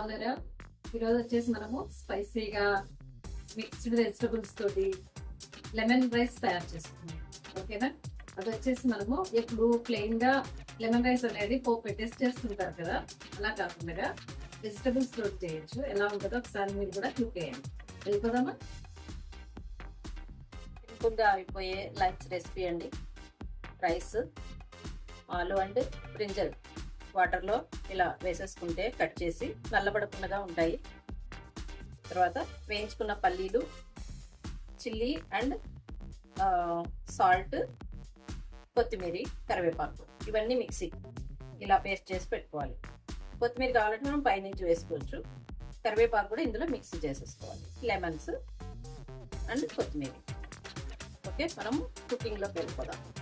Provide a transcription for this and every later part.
బాగున్నారా? ఈరోజు వచ్చేసి మనము స్పైసీగా మిక్స్డ్ వెజిటబుల్స్ తోటి లెమన్ రైస్ తయారు చేసుకున్నాం ఓకేనా? అది వచ్చేసి మనము ఎప్పుడు ప్లెయిన్గా లెమన్ రైస్ అనేది పోపు పెట్టేసి చేస్తుంటారు కదా? అలా కాకుండా వెజిటబుల్స్ తోటి చేయొచ్చు. ఎలా ఉంటుందో ఒకసారి మీరు కూడా క్లిక్ చేయండి. వెళ్ళిపోదామా? సింపుల్గా అయిపోయే లంచ్ రెసిపీ అండి. రైస్ ఆలు అండ్ బ్రింజల్. వాటర్లో ఇలా వేసేసుకుంటే కట్ చేసి నల్లబడకుండా ఉంటాయి. తర్వాత వేయించుకున్న పల్లీలు చిల్లీ అండ్ సాల్ట్ కొత్తిమీర కరివేపాకు. ఇవన్నీ మిక్సీ. ఇలా పేస్ట్ చేసి పెట్టుకోవాలి. కొత్తిమీర కావాలంటే మనం పైనుంచి వేసుకోవచ్చు. కరివేపాకు కూడా ఇందులో మిక్సీ చేసేసుకోవాలి. లెమన్స్ అండ్ కొత్తిమీర. ఓకే మనం కుకింగ్లోకి వెళ్ళిపోదాం.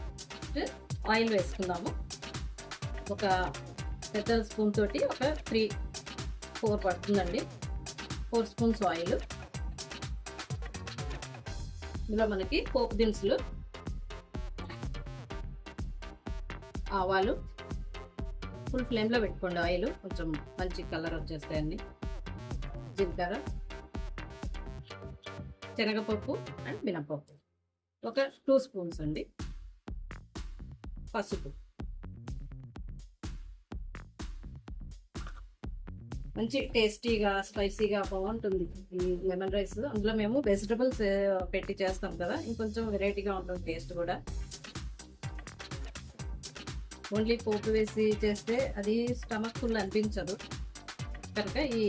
ఆయిల్ వేసుకుందాము. ఒక పెద్ద స్పూన్ తోటి ఒక త్రీ ఫోర్ పడుతుందండి. Four spoons oil. ఇందులో మనకి పోపు దినుసులు ఆవాలు ఫుల్ ఫ్లేమ్లో పెట్టుకోండి ఆయిల్. కొంచెం మంచి కలర్ వచ్చేస్తాయండి. జీలకర్ర శనగపప్పు అండ్ మినపప్పు. ఒక టూ స్పూన్స్ అండి. పసుపు. మంచి టేస్టీగా స్పైసీగా బాగుంటుంది. ఈ లెమన్ రైస్ అందులో మేము వెజిటబుల్స్ పెట్టి చేస్తాం కదా. ఇంకొంచెం వెరైటీగా ఉంటుంది టేస్ట్ కూడా. ఓన్లీ పోపు వేసి చేస్తే అది స్టమక్ ఫుల్ అనిపించదు. కనుక ఈ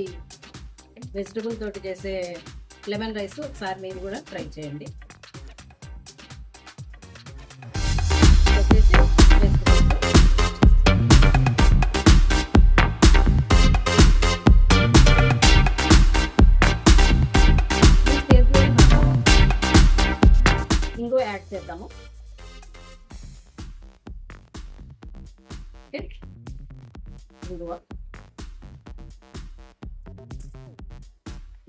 వెజిటబుల్ తోటి చేసే లెమన్ రైస్ ఒకసారి మీరు కూడా ట్రై చేయండి. ఓకే ఇంగువ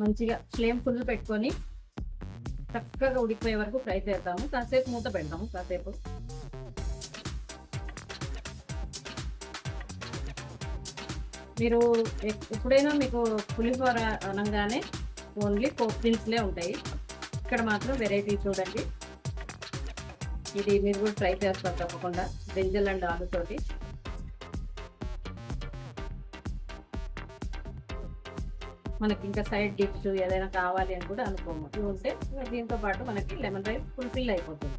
మంచిగా ఫ్లేమ్ ఫుల్ పెట్టుకొని చక్కగా ఉడికిపోయే వరకు ఫ్రై చేద్దాము. కాసేపు మూత పెడదాము కాసేపు. మీరు ఎప్పుడైనా మీకు పులిహోర అనగానే ఓన్లీ పోప్ దినుసులే ఉంటాయి. ఇక్కడ మాత్రం వెరైటీ చూడండి. ఇది మీరు కూడా ట్రై చేస్తారు తప్పకుండా బ్రింజల్ అండ్ ఆలుతోటి. మనకి ఇంకా సైడ్ డిష్ ఏదైనా కావాలి అని కూడా అనుకోము. ఇవి ఉంటే దీంతో పాటు మనకి లెమన్ రైస్ ఫుల్ఫిల్ అయిపోతుంది.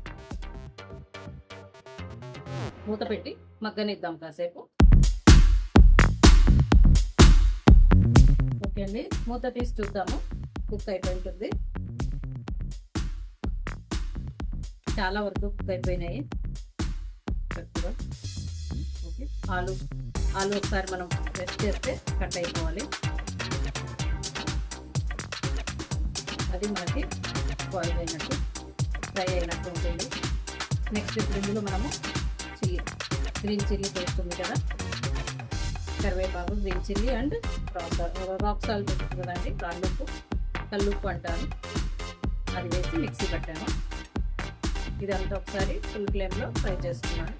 మూత పెట్టి మగ్గనిద్దాం కాసేపు. ఓకే అండి మూత తీసి చూద్దాము. కుక్ అయిపోయి ఉంటుంది చాలా వరకు కుక్ అయిపోయినాయి. ఓకే ఆలు ఆలు ఒకసారి మనం ప్రెస్ చేస్తే కట్ అయిపోవాలి. అది మనకి బాయిల్ అయినట్టు ఫ్రై అయినట్టు ఉంటుంది. నెక్స్ట్ ఇప్పుడు ఇందులో మనము చిల్లీ గ్రీన్ చిల్లీ పేస్ట్ ఉంది కదా. కరివేపాకు green chilli and rock salt ఉంటుంది కదండి రాళ్ళుప్పు కల్లుప్పు అంటారు. అది వేసి మిక్సీ పెట్టాను. ఇదంతా ఒకసారి ఫుల్ ఫ్లేమ్లో ఫ్రై చేసుకున్నాను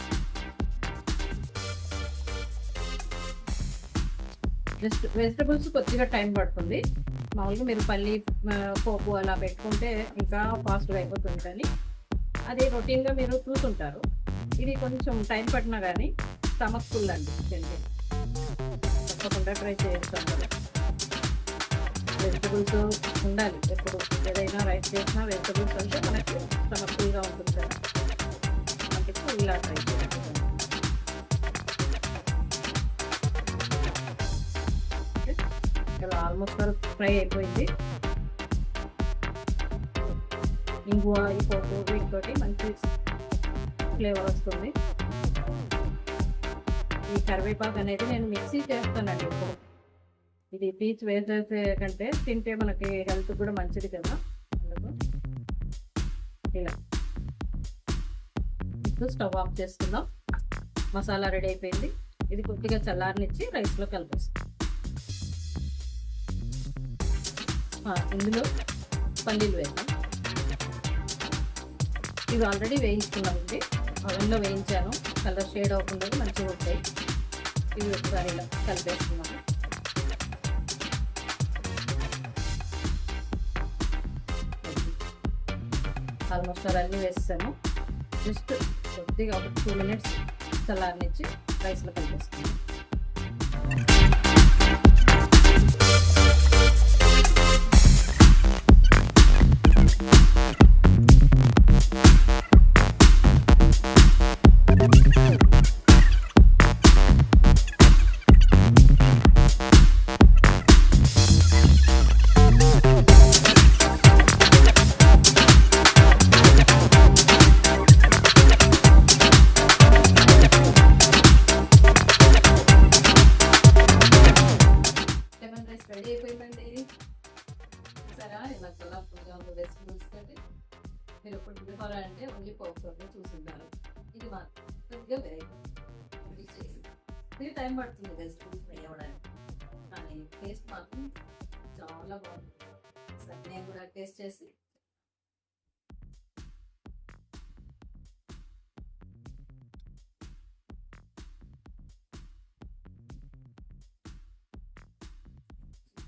జస్ట్ వెజిటబుల్స్ కొద్దిగా టైం పడుతుంది. మామూలుగా మీరు పల్లి పోపు అలా పెట్టుకుంటే ఇంకా ఫాస్ట్గా అయిపోతుంది కానీ అది రొటీన్గా మీరు చూసుంటారు. ఇది కొంచెం టైం పట్టినా కానీ స్టమక్ ఫుల్ అండి తింటే. తప్పకుండా ట్రై చేస్తాను వెజిటబుల్స్ ఉండాలి. ఎప్పుడు ఏదైనా రైస్ చేసినా వెజిటబుల్స్ అంటే మనకి స్టమక్ ఫుల్గా ఉంటుంది కదా. అందుకు ఇలా ట్రై చేస్తాను ఇలా ఆల్మోస్ట్ వరకు ఫ్రై అయిపోయింది. ఇంగువ ఈ పప్పు వీటితోటి మంచి ఫ్లేవర్ వస్తుంది. ఈ కరివేపాకు అనేది నేను మిక్సీ చేస్తానండి ఇప్పుడు ఇది పీచ్ వేసేసే కంటే తింటే మనకి హెల్త్ కూడా మంచిది కదా. అందుకు ఇలా. ఇప్పుడు స్టవ్ ఆఫ్ చేసుకుందాం. మసాలా రెడీ అయిపోయింది. ఇది కొద్దిగా చల్లారనిచ్చి రైస్లో కలిపేస్తాం. ఇందులో పల్లీలు వేద్దాం. ఇవి ఆల్రెడీ వేయించుకున్నామండి. అవన్నీ వేయించాను. కలర్ షేడ్ అవ్వకుండా మంచిగా ఉంటాయి. ఇవి ఒకసారి ఇలా కలిపేస్తున్నాము ఆల్మోస్ట్ అవన్నీ వేస్తాము జస్ట్ కొద్దిగా ఒక టూ మినిట్స్ చల్లారనిచ్చి రైస్లో కలిపేస్తున్నాము అంటే ఓన్లీ పోపులో చూసుంటారు ఇది మా వెరైటీ ఇది టైం పడుతుంది వెజిటబుల్స్ ఫ్రై అవ్వడానికి. కానీ టేస్ట్ మాత్రం చాలా బాగుంది. సరే నేను కూడా టేస్ట్ చేసి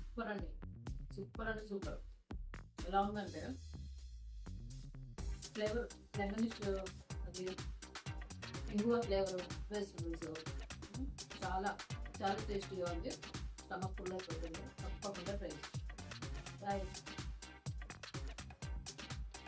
సూపర్ అండి. సూపర్ అంటే సూపర్. ఎలా ఉందంటే ఫ్లేవర్ లెమన్ అది ఇంగువ ఫ్లేవర్ వెజిటబుల్స్ చాలా చాలా టేస్టీగా ఉంది. స్టమక్ ఫుల్ అయిపోతుంది. తప్పకుండా ట్రై చేయండి.